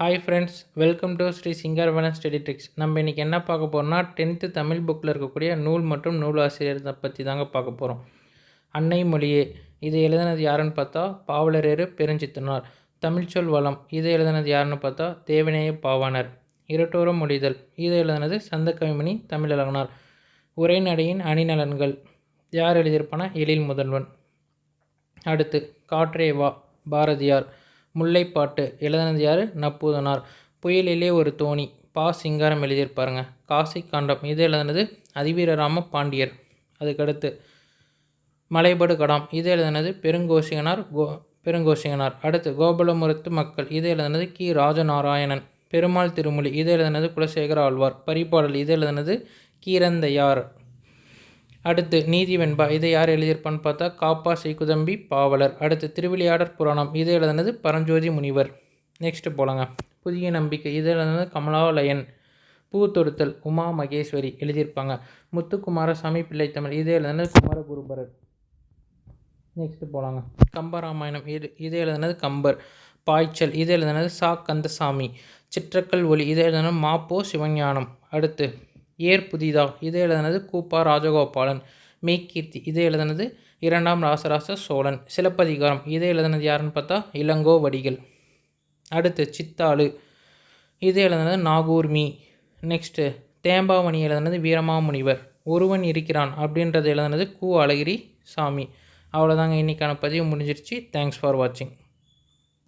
Hi friends welcome to Sri Singaravanam study tricks நம்ம இன்றைக்கி என்ன பார்க்க போகிறோம்னா டென்த்து தமிழ் புக்கில் இருக்கக்கூடிய நூல் மற்றும் நூல் பற்றி தாங்க பார்க்க போகிறோம் அன்னை மொழியே இது எழுதினது யாருன்னு பார்த்தா பாவலரேறு பெருஞ்சித்தனார். தமிழ்ச்சொல் வளம் இது எழுதினது யாருன்னு பார்த்தா தேவநேய பாவாணர். இரட்டோரம் மொழிதல் இது எழுதினது சந்தக்கவிமணி தமிழழகனார். உரைநடையின் அணிநலன்கள் யார் எழுதியிருப்பானா எழில் முதல்வன். அடுத்து காற்றே வா பாரதியார். முல்லைப்பாட்டு எழுதினது யார்? நப்பூதனார். புயலிலே ஒரு தோணி. பா. சிங்காரம் எழுதியிருப்பாருங்க. காசி காண்டம். இது எழுதினது அதிவீரராம பாண்டியர். அதுக்கடுத்து மலைபடு கடாம். இது எழுதினது பெருங்கோசிங்கனார் கோ பெருங்கோசிங்கனார் அடுத்து கோபலமுரத்து மக்கள். இது எழுதினது கி. ராஜநாராயணன். பெருமாள் திருமொழி. இது எழுதினது குலசேகர ஆழ்வார். பரிபாடல். இது எழுதினது கீரந்தையார். அடுத்து நீதி வெண்பா. இதை யார் எழுதியிருப்பான்னு பார்த்தா காப்பா சீக்குதம்பி பாவலர். அடுத்து திருவிளையாடற் புராணம். இதை எழுதினது பரஞ்சோதி முனிவர். நெக்ஸ்ட்டு போலாங்க. புதிய நம்பிக்கை. இதை எழுதினது கமலாலயன். பூ தொடுத்தல். உமா மகேஸ்வரி எழுதியிருப்பாங்க. முத்துக்குமாரசாமி பிள்ளைத்தமிழ் இதை எழுதினது குமாரகுருபரர். நெக்ஸ்ட்டு போலாங்க. கம்பராமாயணம். இது இதை எழுதினது கம்பர். பாய்ச்சல். இது எழுதினது சா கந்தசாமி. சிற்றக்கல் ஒளி இதை எழுதினது மாப்போ சிவஞானம். அடுத்து ஏர் புதிதா? இதை எழுதினது கூப்பா ராஜகோபாலன். மெய்கீர்த்தி இதை எழுதினது இரண்டாம் ராசராச சோழன். சிலப்பதிகாரம். இதை எழுதினது யாருன்னு பார்த்தா இளங்கோ வடிகள். அடுத்து சித்தாளு. இதை எழுதினது நாகூர் மீ நெக்ஸ்ட்டு தேம்பாவணி எழுதினது வீரமாமுனிவர். ஒருவன் இருக்கிறான் அப்படின்றது எழுதினது கு அழகிரி சாமி. அவ்வளோதாங்க இன்றைக்கான பதிவு முடிஞ்சிருச்சு. தேங்க்ஸ் ஃபார் வாட்சிங்